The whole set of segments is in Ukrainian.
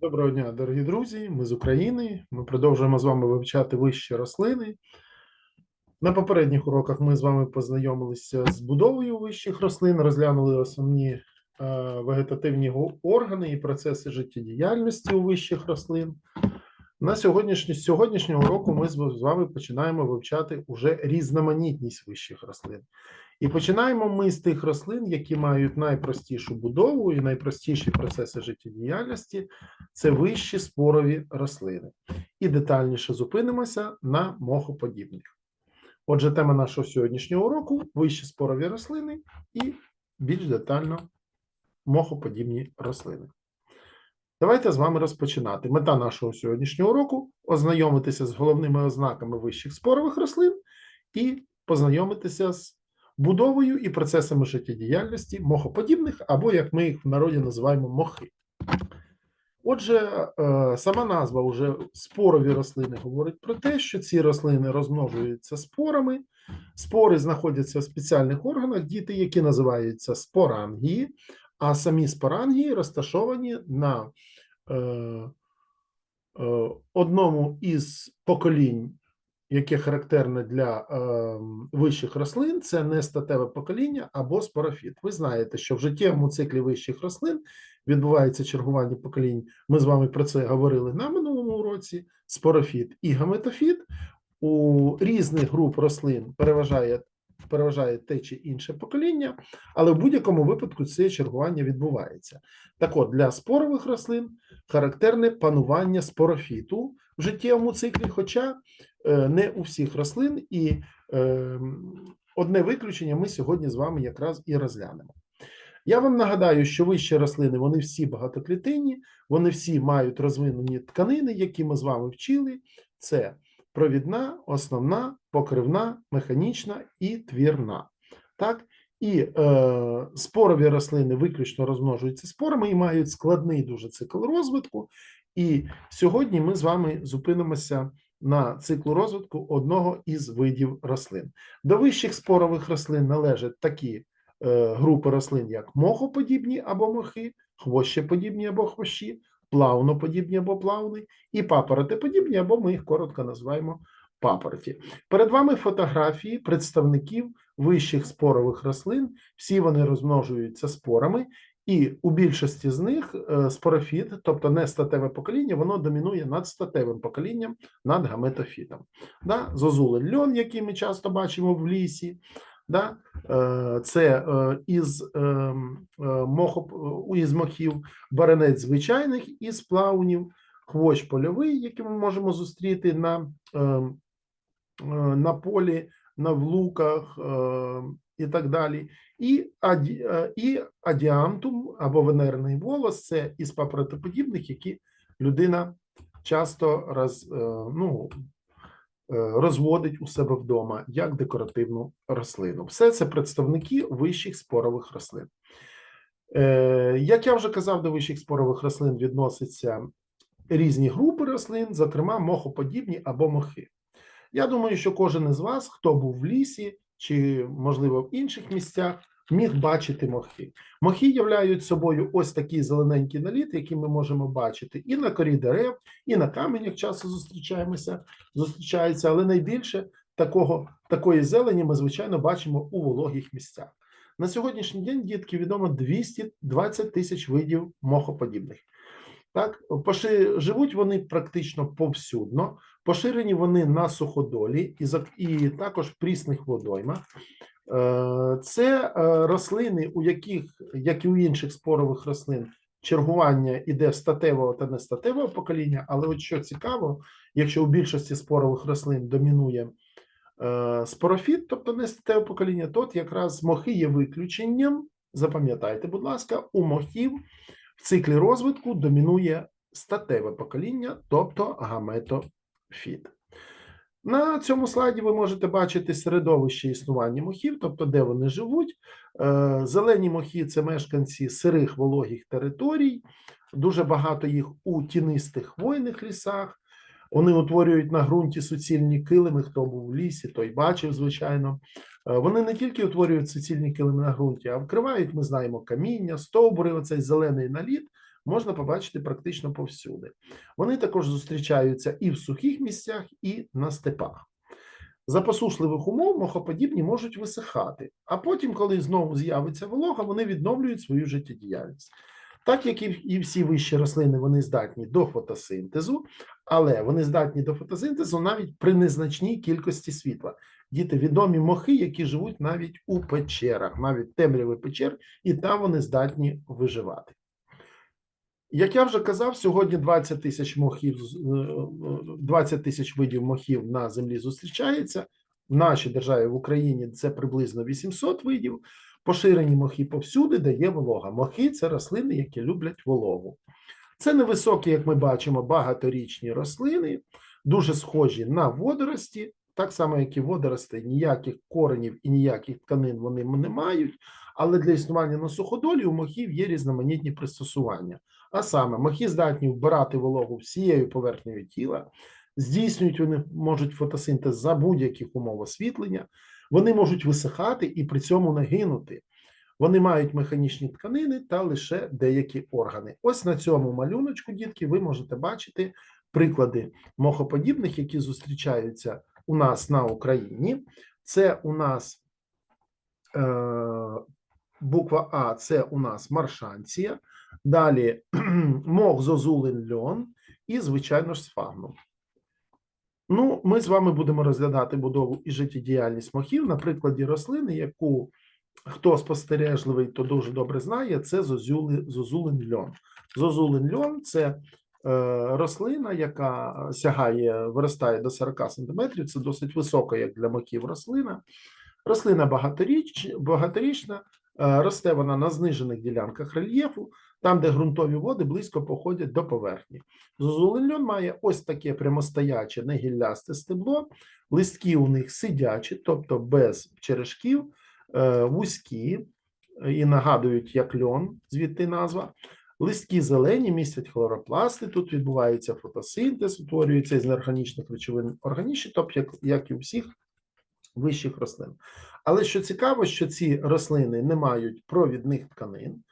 Доброго дня, дорогі друзі. Ми з України. Ми продовжуємо з вами вивчати вищі рослини. На попередніх уроках ми з вами познайомилися з будовою вищих рослин, розглянули основні е, вегетативні органи і процеси життєдіяльності у вищих рослин. На сьогоднішній з сьогоднішнього року ми з вами починаємо вивчати уже різноманітність вищих рослин. І починаємо ми з тих рослин, які мають найпростішу будову і найпростіші процеси життєдіяльності це вищі спорові рослини. І детальніше зупинимося на мохоподібних. Отже, тема нашого сьогоднішнього уроку вищі спорові рослини і більш детально мохоподібні рослини. Давайте з вами розпочинати. Мета нашого сьогоднішнього уроку ознайомитися з головними ознаками вищих спорових рослин і познайомитися з будовою і процесами життєдіяльності мохоподібних, або як ми їх в народі називаємо мохи. Отже, е, сама назва уже спорові рослини говорить про те, що ці рослини розмножуються спорами. Спори знаходяться в спеціальних органах, діти, які називаються спорангії, а самі спорангії розташовані на е, е, одному із поколінь, яке характерне для е, вищих рослин, це нестатеве покоління або спорофіт. Ви знаєте, що в життєвому циклі вищих рослин відбувається чергування поколінь. Ми з вами про це говорили на минулому уроці. Спорофіт і гаметофіт у різних груп рослин переважає, переважає те чи інше покоління, але в будь-якому випадку це чергування відбувається. Так от, для спорових рослин характерне панування спорофіту в життєвому циклі, хоча е, не у всіх рослин, і е, одне виключення ми сьогодні з вами якраз і розглянемо. Я вам нагадаю, що вищі рослини вони всі багатоклітинні, вони всі мають розвинені тканини, які ми з вами вчили. Це провідна, основна, покривна, механічна і твірна. Так? І е, спорові рослини виключно розмножуються спорами і мають складний дуже цикл розвитку. І сьогодні ми з вами зупинимося на циклу розвитку одного із видів рослин. До вищих спорових рослин належать такі е, групи рослин, як мохоподібні або мохи, хвощеподібні або хвощі, плавноподібні або плавни, і папоротеподібні, або ми їх коротко називаємо папороті. Перед вами фотографії представників вищих спорових рослин. Всі вони розмножуються спорами, і у більшості з них е, спорофіт, тобто нестатеве покоління, воно домінує над статевим поколінням, над гаметофітом. Да? Зозулий льон, який ми часто бачимо в лісі. Да? Е, Це е, із, е, е, мохоп, із мохів баранець звичайних із плавнів, хвощ польовий, який ми можемо зустріти на, е, е, на полі, на влуках і так далі. І, і адіантум або венерний волос це із папоротоподібних, які людина часто роз, ну, розводить у себе вдома як декоративну рослину. Все це представники вищих спорових рослин. Е, Як я вже казав, до вищих спорових рослин відносяться різні групи рослин, зокрема мохоподібні або мохи. Я думаю, що кожен із вас, хто був в лісі чи, можливо, в інших місцях, міг бачити мохи. Мохи являють собою ось такий зелененький наліт, який ми можемо бачити і на корі дерев, і на каменях часто зустрічаємося, зустрічається, але найбільше такого, такої зелені ми, звичайно, бачимо у вологих місцях. На сьогоднішній день, дітки, відомо 220 тисяч видів мохоподібних. Так, поши, живуть вони практично повсюдно, поширені вони на суходолі і, і також в прісних водоймах. Е, Це е, рослини, у яких, як і у інших спорових рослин, чергування іде статевого та нестатевого покоління. Але от що цікаво, якщо у більшості спорових рослин домінує е, спорофіт, тобто нестатеве покоління, то от якраз мохи є виключенням. Запам'ятайте, будь ласка, у мохів в циклі розвитку домінує статеве покоління, тобто гаметофіт. На цьому слайді ви можете бачити середовище існування мохів, тобто де вони живуть. Е, Зелені мохи це мешканці сирих вологих територій, дуже багато їх у тінистих хвойних лісах. Вони утворюють на ґрунті суцільні килими. Хто був в лісі, той бачив, звичайно. Е, Вони не тільки утворюють суцільні килими на ґрунті, а вкривають, ми знаємо, каміння, стовбури, оцей зелений наліт можна побачити практично повсюди. Вони також зустрічаються і в сухих місцях, і на степах. За посушливих умов мохоподібні можуть висихати, а потім, коли знову з'явиться волога, вони відновлюють свою життєдіяльність. Так як і всі вищі рослини, вони здатні до фотосинтезу, але вони здатні до фотосинтезу навіть при незначній кількості світла. Діти відомі мохи, які живуть навіть у печерах, навіть темряви печер, і там вони здатні виживати. Як я вже казав, сьогодні 20 тисяч мохів, з- е, е, 20 тисяч видів мохів на землі зустрічається. В нашій державі в Україні це приблизно 800 видів. Поширені мохи повсюди, де є волога. Мохи це рослини, які люблять вологу. Це невисокі, як ми бачимо, багаторічні рослини, дуже схожі на водорості, так само, як і водорости, ніяких коренів і ніяких тканин вони не мають. Але для існування на суходолі у мохів є різноманітні пристосування. А саме, мохи здатні вбирати вологу всією поверхнею тіла, здійснюють вони можуть фотосинтез за будь-яких умов освітлення, вони можуть висихати і при цьому не гинути. Вони мають механічні тканини та лише деякі органи. Ось на цьому малюночку, дітки, ви можете бачити приклади мохоподібних, які зустрічаються у нас на Україні. Це у нас е, буква А, це у нас маршанція. Далі мох зозулин льон і, звичайно ж, сфагнум. Ну, ми з вами будемо розглядати будову і життєдіяльність мохів на прикладі рослини, яку хто спостережливий, то дуже добре знає, це зозули, зозулин льон. Зозулин льон це е, рослина, яка сягає, виростає до 40 см. Це досить висока, як для мохів рослина. Рослина багаторіч, багаторічна, росте вона на знижених ділянках рельєфу, там, де ґрунтові води близько походять до поверхні. Зозулин льон має ось таке прямостояче негіллясте стебло, листки у них сидячі, тобто без черешків, е, вузькі е, і нагадують як льон, звідти назва. Листки зелені, містять хлоропласти, тут відбувається фотосинтез, утворюється із неорганічних речовин органічні, тобто як і у всіх вищих рослин. Але що цікаво, що ці рослини не мають провідних тканин,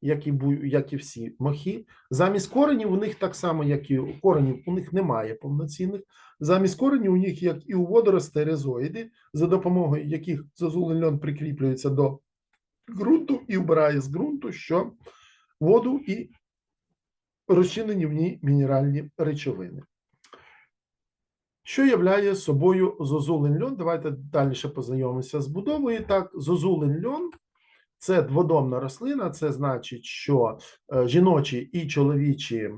як і, як і всі мохи. Замість коренів у них так само, як і у коренів, у них немає повноцінних. Замість коренів у них, як і у водоростей, резоїди, за допомогою яких зозулин льон прикріплюється до ґрунту і вбирає з ґрунту що воду і розчинені в ній мінеральні речовини. Що являє собою зозулин льон? Давайте далі познайомимося з будовою. Так, зозулин льон це дводомна рослина, це значить, що е, жіночі і чоловічі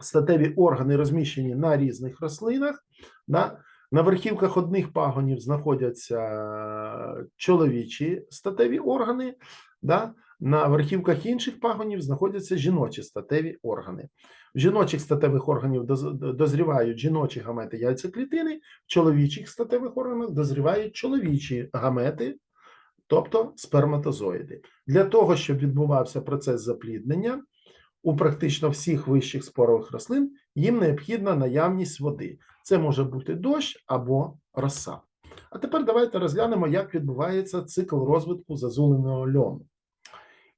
статеві органи розміщені на різних рослинах. Да? На верхівках одних пагонів знаходяться е, чоловічі статеві органи, да? На верхівках інших пагонів знаходяться жіночі статеві органи. В жіночих статевих органів дозрівають жіночі гамети яйцеклітини, в чоловічих статевих органах дозрівають чоловічі гамети, тобто сперматозоїди. Для того, щоб відбувався процес запліднення, у практично всіх вищих спорових рослин їм необхідна наявність води. Це може бути дощ або роса. А тепер давайте розглянемо, як відбувається цикл розвитку зазуленого льону.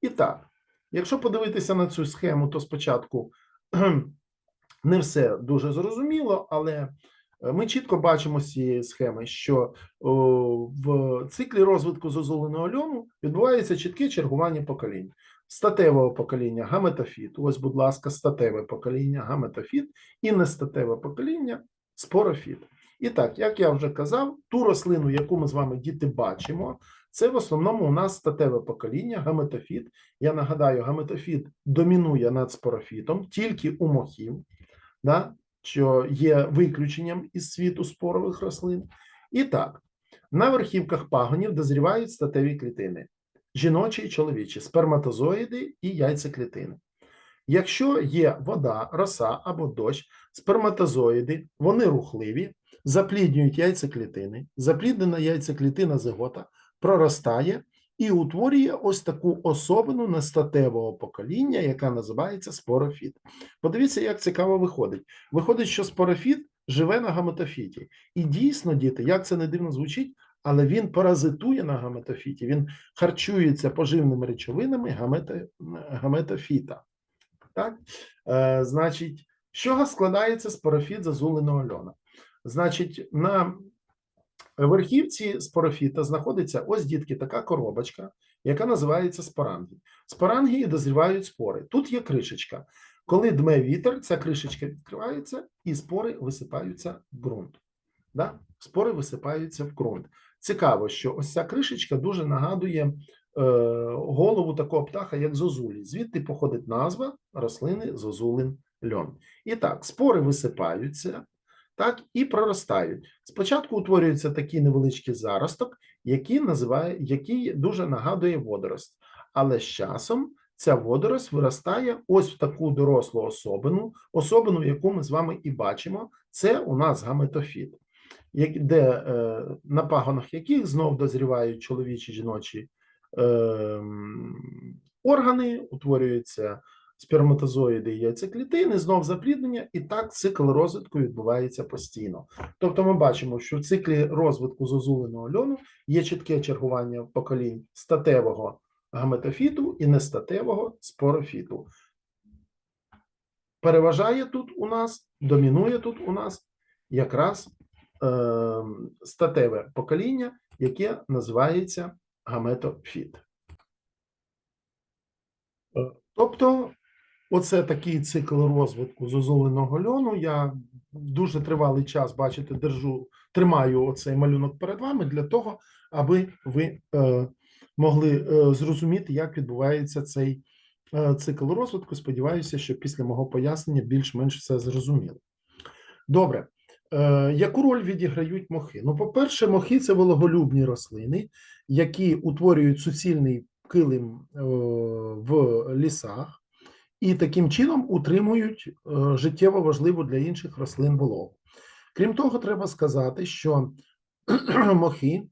І так, якщо подивитися на цю схему, то спочатку не все дуже зрозуміло, але е, ми чітко бачимо з цієї схеми, що в циклі розвитку зазуленого льону відбувається чітке чергування поколінь. Статевого покоління гаметофіт. Ось, будь ласка, статеве покоління гаметофіт і нестатеве покоління спорофіт. І так, як я вже казав, ту рослину, яку ми з вами діти бачимо, це в основному у нас статеве покоління, гаметофіт. Я нагадаю, гаметофіт домінує над спорофітом тільки у мохів, да, що є виключенням із світу спорових рослин. І так, на верхівках пагонів дозрівають статеві клітини жіночі і чоловічі, сперматозоїди і яйцеклітини. Якщо є вода, роса або дощ, сперматозоїди, вони рухливі, запліднюють яйцеклітини, запліднена яйцеклітина зигота проростає і утворює ось таку особину нестатевого покоління, яка називається спорофіт. Подивіться, як цікаво виходить. Виходить, що спорофіт живе на гаметофіті. І дійсно, діти, як це не дивно звучить, але він паразитує на гаметофіті, він харчується поживними речовинами гамето, гаметофіта. Так? Е, значить, з чого складається спорофіт зазуленого льона? Значить, на верхівці спорофіта знаходиться ось дітки, така коробочка, яка називається спорангій. Спорангії дозрівають спори. Тут є кришечка. Коли дме вітер, ця кришечка відкривається, і спори висипаються в ґрунт. Да? Спори висипаються в ґрунт. Цікаво, що ось ця кришечка дуже нагадує е, голову такого птаха, як зозулі. Звідти походить назва рослини зозулин льон. І так, спори висипаються, так, і проростають. Спочатку утворюється такий невеличкий заросток, який називає, який дуже нагадує водорость. Але з часом ця водорость виростає ось в таку дорослу особину, особину, яку ми з вами і бачимо. Це у нас гаметофіт, де е, на пагонах яких знов дозрівають чоловічі жіночі е, органи, утворюються сперматозоїди і яйцеклітини, знов запліднення, і так цикл розвитку відбувається постійно. Тобто ми бачимо, що в циклі розвитку зозуленого льону є чітке чергування поколінь статевого гаметофіту і нестатевого спорофіту. Переважає тут у нас, домінує тут у нас якраз е, статеве покоління, яке називається гаметофіт. Е, Тобто, оце такий цикл розвитку зозуленого льону. Я дуже тривалий час, бачите, держу, тримаю оцей малюнок перед вами для того, аби ви е, могли е, зрозуміти, як відбувається цей е, цикл розвитку. Сподіваюся, що після мого пояснення більш-менш все зрозуміло. Добре. Е, Яку роль відіграють мохи? Ну, по-перше, мохи це вологолюбні рослини, які утворюють суцільний килим е, в лісах і таким чином утримують е, життєво важливу для інших рослин вологу. Крім того, треба сказати, що мохи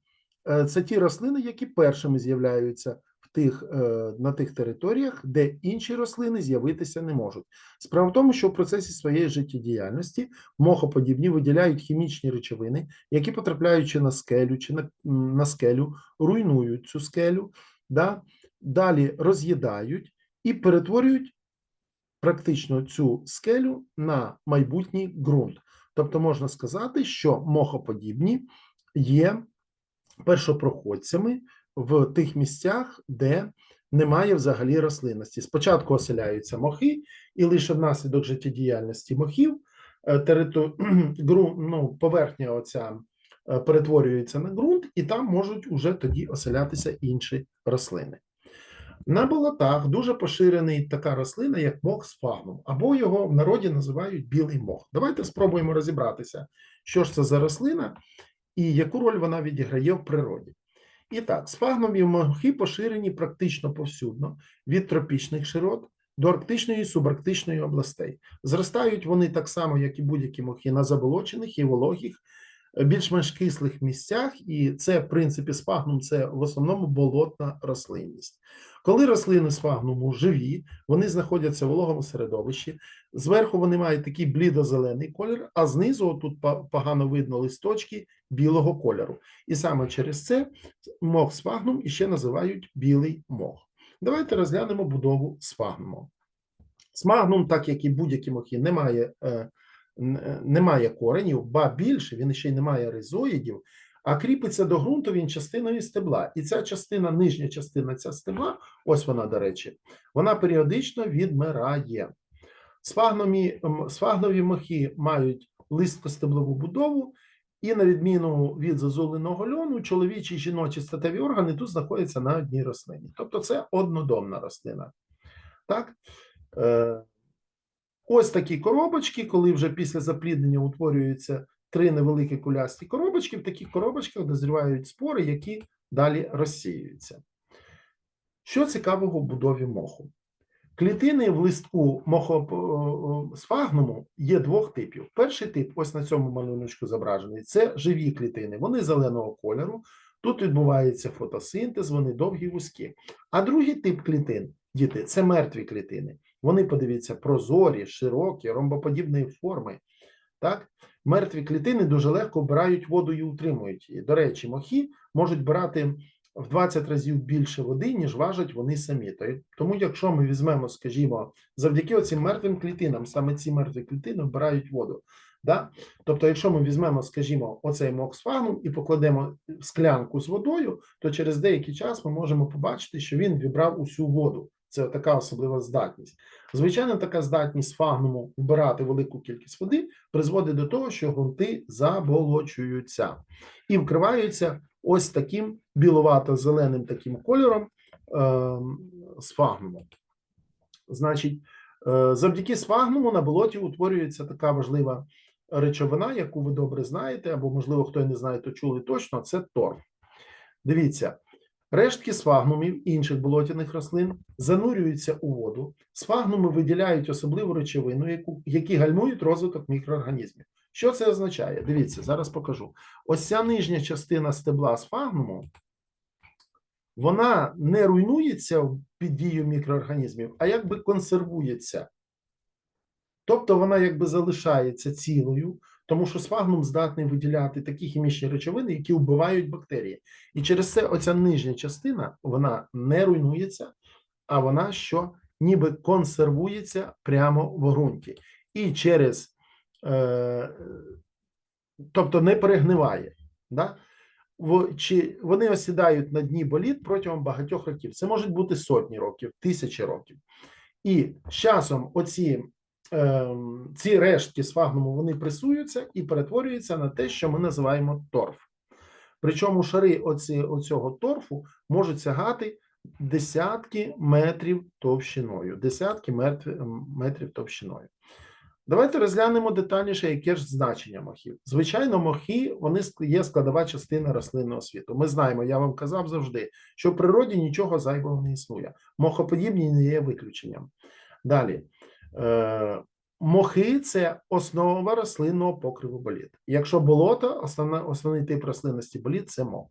е, це ті рослини, які першими з'являються в тих, е, на тих територіях, де інші рослини з'явитися не можуть. Справа в тому, що в процесі своєї життєдіяльності мохоподібні виділяють хімічні речовини, які, потрапляючи на скелю чи на, на скелю, руйнують цю скелю, да? далі роз'їдають і перетворюють практично цю скелю на майбутній ґрунт. Тобто можна сказати, що мохоподібні є першопроходцями в тих місцях, де немає взагалі рослинності. Спочатку оселяються мохи, і лише внаслідок життєдіяльності мохів е, териту... ґрунт, ну, поверхня оця е, перетворюється на ґрунт, і там можуть уже тоді оселятися інші рослини. На болотах дуже поширений така рослина, як мох сфагнум, або його в народі називають білий мох. Давайте спробуємо розібратися, що ж це за рослина і яку роль вона відіграє в природі. І так, сфагнумі мохи поширені практично повсюдно від тропічних широт до арктичної і субарктичної областей. Зростають вони так само, як і будь-які мохи, на заболочених і вологих, е, більш-менш кислих місцях, і це, в принципі, сфагнум це в основному болотна рослинність. Коли рослини сфагнуму живі, вони знаходяться в вологому середовищі, зверху вони мають такий блідо-зелений колір, а знизу тут погано видно листочки білого кольору. І саме через це мох сфагнум іще називають білий мох. Давайте розглянемо будову сфагнуму. Смагнум, так як і будь-які мохи, не має, е, е, не має коренів, ба більше, він ще й не має ризоїдів, а кріпиться до ґрунту він частиною стебла. І ця частина, нижня частина ця стебла, ось вона, до речі, вона періодично відмирає. Сфагнові, сфагнові мохи мають листкостеблову будову, і на відміну від зазуленого льону, чоловічі жіночі статеві органи тут знаходяться на одній рослині. Тобто це однодомна рослина. Так? Е, Ось такі коробочки, коли вже після запліднення утворюються три невеликі кулясті коробочки, в таких коробочках дозрівають спори, які далі розсіюються. Що цікавого в будові моху? Клітини в листку мохосфагнуму є двох типів. Перший тип, ось на цьому малюночку зображений, це живі клітини. Вони зеленого кольору. Тут відбувається фотосинтез, вони довгі вузькі. А другий тип клітин, діти, це мертві клітини. Вони, подивіться, прозорі, широкі, ромбоподібної форми. Так? Мертві клітини дуже легко вбирають воду і утримують її. До речі, мохи можуть брати в 20 разів більше води, ніж важать вони самі. Тому, якщо ми візьмемо, скажімо, завдяки оцим мертвим клітинам, саме ці мертві клітини вбирають воду. Да? Тобто, якщо ми візьмемо, скажімо, оцей моксфагнум і покладемо склянку з водою, то через деякий час ми можемо побачити, що він вібрав усю воду. Це така особлива здатність. Звичайно, така здатність фагнуму вбирати велику кількість води призводить до того, що ґрунти заболочуються і вкриваються ось таким біловато-зеленим таким кольором ем, сфагнуму. Значить, е, завдяки сфагнуму на болоті утворюється така важлива речовина, яку ви добре знаєте, або, можливо, хто і не знає, то чули точно, це торф. Дивіться, рештки сфагнумів інших болотяних рослин занурюються у воду. Сфагнуми виділяють особливу речовину, яку, які гальмують розвиток мікроорганізмів. Що це означає? Дивіться, зараз покажу. Ось ця нижня частина стебла сфагнуму, вона не руйнується під дією мікроорганізмів, а якби консервується. Тобто вона якби залишається цілою, тому що сфагнум здатний виділяти такі хімічні речовини, які вбивають бактерії. І через це оця нижня частина вона не руйнується, а вона що ніби консервується прямо в ґрунті. І через, е, тобто не перегниває. Да? Чи вони осідають на дні боліт протягом багатьох років. Це можуть бути сотні років, тисячі років. І з часом оці ці рештки сфагнуму вони пресуються і перетворюються на те, що ми називаємо торф. Причому шари оці, оцього торфу можуть сягати десятки метрів товщиною. Десятки метрів, метрів товщиною. Давайте розглянемо детальніше, яке ж значення мохів. Звичайно, мохи вони є складова частина рослинного світу. Ми знаємо, я вам казав завжди, що в природі нічого зайвого не існує. Мохоподібні не є виключенням. Далі. Е, Мохи це основа рослинного покриву боліт. Якщо болото, основна, основний тип рослинності боліт це мох.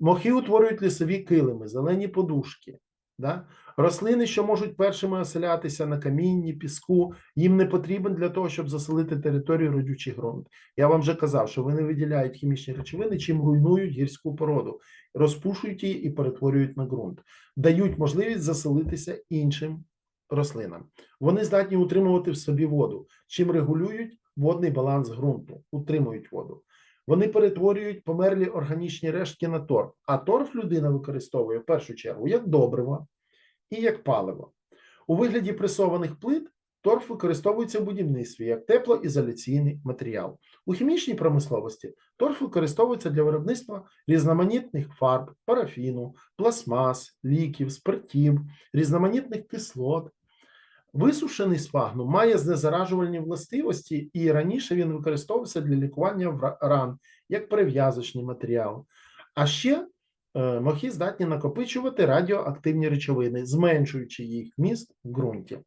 Мохи утворюють лісові килими, зелені подушки. Да? Рослини, що можуть першими оселятися на камінні, піску, їм не потрібен для того, щоб заселити територію родючий ґрунт. Я вам вже казав, що вони виділяють хімічні речовини, чим руйнують гірську породу, розпушують її і перетворюють на ґрунт, дають можливість заселитися іншим рослинам. Вони здатні утримувати в собі воду, чим регулюють водний баланс ґрунту, утримують воду. Вони перетворюють померлі органічні рештки на торф, а торф людина використовує в першу чергу як добриво і як паливо. У вигляді пресованих плит торф використовується в будівництві як теплоізоляційний матеріал. У хімічній промисловості торф використовується для виробництва різноманітних фарб, парафіну, пластмас, ліків, спиртів, різноманітних кислот. Висушений сфагнум має знезаражувальні властивості, і раніше він використовувався для лікування ран як перев'язочний матеріал. А ще е, мохи здатні накопичувати радіоактивні речовини, зменшуючи їх вміст в ґрунті.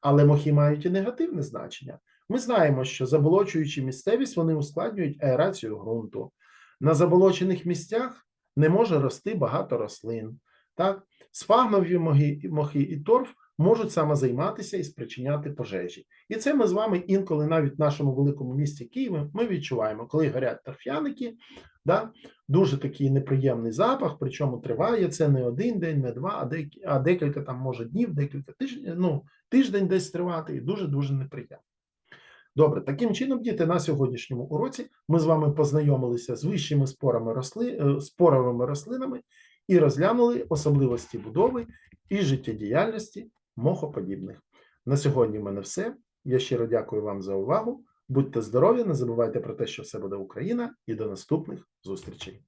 Але мохи мають і негативне значення. Ми знаємо, що заболочуючи місцевість, вони ускладнюють аерацію ґрунту. На заболочених місцях не може рости багато рослин. Так? Сфагнові мохи і торф можуть самозайматися і спричиняти пожежі. І це ми з вами інколи навіть в нашому великому місті Києві ми відчуваємо, коли горять торф'яники, да, дуже такий неприємний запах, причому триває це не один день, не два, а, дек, а декілька там може днів, декілька тижнів, ну, тиждень десь тривати, і дуже-дуже неприємно. Добре, таким чином, діти, на сьогоднішньому уроці ми з вами познайомилися з вищими спорами росли, е, споровими рослинами і розглянули особливості будови і життєдіяльності мохоподібних. На сьогодні в мене все. Я щиро дякую вам за увагу. Будьте здорові, не забувайте про те, що все буде Україна, і до наступних зустрічей.